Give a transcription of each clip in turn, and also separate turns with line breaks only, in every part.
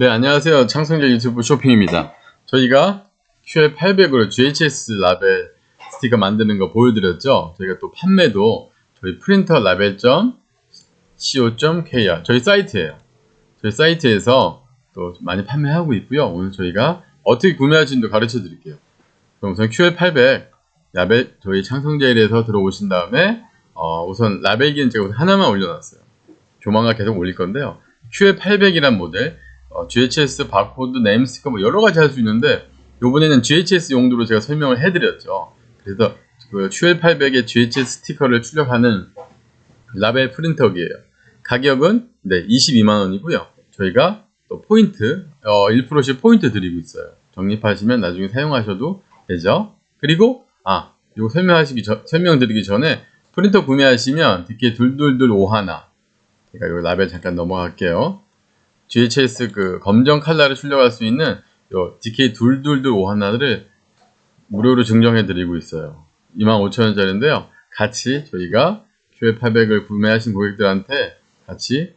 네, 안녕하세요. 창성재 유튜브 쇼핑입니다. 저희가 QL800으로 GHS 라벨 스티커 만드는 거 보여드렸죠? 저희가 또 판매도 저희 프린터 라벨.co.kr 저희 사이트예요. 저희 사이트에서 또 많이 판매하고 있고요. 오늘 저희가 어떻게 구매하시는지 가르쳐 드릴게요. 그럼 우선 QL800 라벨 저희 창성제일에서 들어오신 다음에 어, 우선 라벨기는 제가 하나만 올려놨어요. 조만간 계속 올릴 건데요. QL800이란 모델 어, GHS 바코드, 네임스티커 뭐 여러 가지 할 수 있는데 이번에는 GHS 용도로 제가 설명을 해드렸죠. 그래서 그 QL800의 GHS 스티커를 출력하는 라벨 프린터기예요. 가격은 네 22만 원이고요. 저희가 또 포인트 어, 1%씩 포인트 드리고 있어요. 적립하시면 나중에 사용하셔도 되죠. 그리고 아 이거 설명하시기 전, 설명드리기 전에 프린터 구매하시면 DK 둘둘둘 51 제가 이 라벨 잠깐 넘어갈게요. GHS 그 검정 칼라를 출력할 수 있는 요 DK 둘둘둘 51를 무료로 증정해 드리고 있어요. 25,000원짜리인데요. 같이 저희가 QL800을 구매하신 고객들한테 같이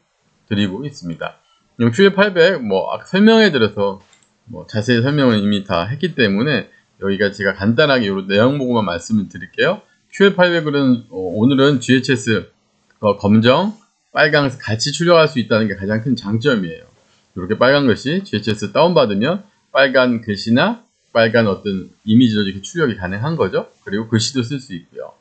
드리고 있습니다. QL800 뭐 설명해 드려서 뭐 자세히 설명은 이미 다 했기 때문에 여기가 제가 간단하게 이 내용 보고만 말씀을 드릴게요. QL800은 어, 오늘은 GHS 어, 검정, 빨강 같이 출력할 수 있다는 게 가장 큰 장점이에요. 이렇게 빨간 글씨 GHS 다운받으면 빨간 글씨나 빨간 어떤 이미지로 이렇게 출력이 가능한 거죠. 그리고 글씨도 쓸 수 있고요.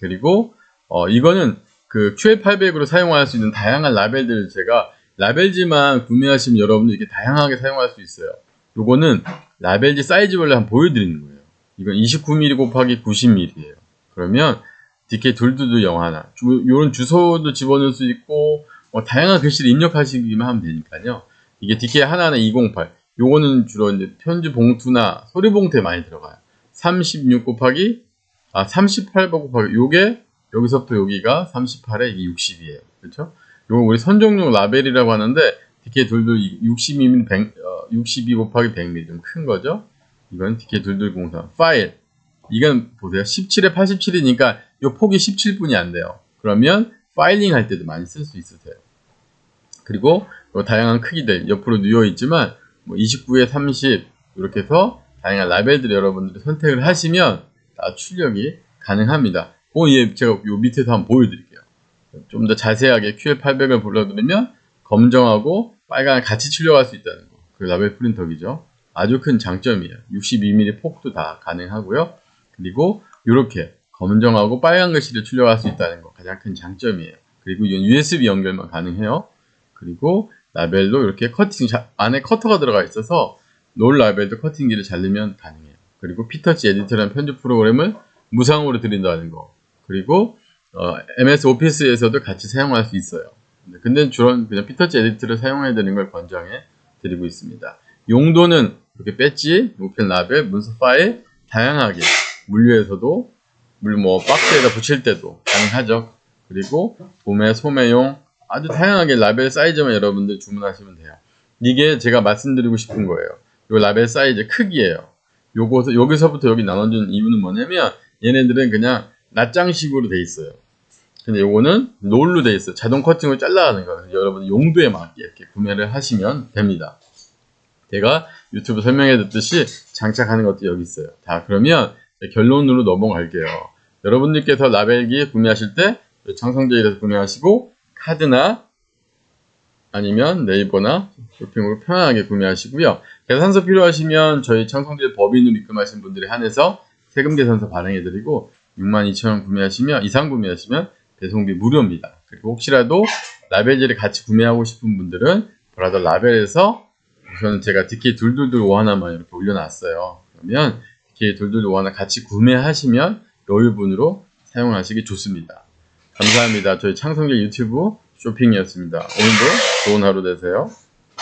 그리고 어, 이거는 그 QL800으로 사용할 수 있는 다양한 라벨들을 제가 라벨지만 구매하시면 여러분들 이렇게 다양하게 사용할 수 있어요. 요거는 라벨지 사이즈별로 한번 보여드리는 거예요. 이건 29mm 곱하기 90mm예요. 그러면 DK 둘둘둘 영 하나. 요런 주소도 집어넣을 수 있고 뭐 다양한 글씨를 입력하시기만 하면 되니까요. 이게 DK 하나는 208. 요거는 주로 이제 편지 봉투나 소리 봉투에 많이 들어가요. 36 곱하기 아 38 곱하기 요게 여기서부터 여기가 38에 이게 60이에요. 그렇죠? 요거 우리 선정용 라벨이라고 하는데 DK 둘둘 62mm 100, 어, 62 곱하기 100mm 좀 큰 거죠. 이건 DK 둘둘 03 파일 이건 보세요. 17에 87이니까 이 폭이 17분이 안 돼요. 그러면 파일링 할 때도 많이 쓸 수 있으세요. 그리고 다양한 크기들 옆으로 누워 있지만 뭐 29에 30 이렇게 해서 다양한 라벨들 여러분들이 선택을 하시면 다 출력이 가능합니다. 어, 예, 제가 요 밑에서 한번 보여드릴게요. 좀 더 자세하게 QL800을 불러드리면 검정하고 빨강을 같이 출력할 수 있다는 거. 그 라벨 프린터기죠. 아주 큰 장점이에요. 62mm 폭도 다 가능하고요. 그리고 이렇게 검정하고 빨간 글씨를 출력할 수 있다는 거 가장 큰 장점이에요. 그리고 이건 USB 연결만 가능해요. 그리고 라벨도 이렇게 커팅 안에 커터가 들어가 있어서 롤 라벨도 커팅기를 잘르면 가능해요. 그리고 피터치 에디터라는 편집 프로그램을 무상으로 드린다는 거. 그리고 어, MS 오피스에서도 같이 사용할 수 있어요. 근데 주로 그냥 피터치 에디터를 사용해야 되는 걸 권장해 드리고 있습니다. 용도는 이렇게 배지, 우펜 라벨, 문서 파일 다양하게 물류에서도 물 뭐 박스에다 붙일 때도 가능하죠. 그리고 도매, 소매용 아주 다양하게 라벨 사이즈만 여러분들 주문하시면 돼요. 이게 제가 말씀드리고 싶은 거예요. 요 라벨 사이즈 크기예요. 요거 여기서부터 여기 나눠준 이유는 뭐냐면 얘네들은 그냥 낱장식으로 돼 있어요. 근데 요거는 롤로 돼 있어요. 자동 커팅으로 잘라가는 거예요. 여러분 용도에 맞게 이렇게 구매를 하시면 됩니다. 제가 유튜브 설명해 줬듯이 장착하는 것도 여기 있어요. 자, 그러면 결론으로 넘어갈게요. 여러분들께서 라벨기 구매하실 때 창성제일에서 구매하시고 카드나 아니면 네이버나 쇼핑으로 편안하게 구매하시고요. 계산서 필요하시면 저희 창성제 법인으로 입금하신 분들에 한해서 세금 계산서 발행해드리고 62,000원 구매하시면 이상 구매하시면 배송비 무료입니다. 그리고 혹시라도 라벨지를 같이 구매하고 싶은 분들은 브라더 라벨에서 우선 제가 DK 둘둘둘 5 하나만 이렇게 올려놨어요. 그러면 DK 둘둘둘 5 하나 같이 구매하시면 여유분으로 사용하시기 좋습니다. 감사합니다. 저희 창성계 유튜브 쇼핑이었습니다. 오늘도 좋은 하루 되세요.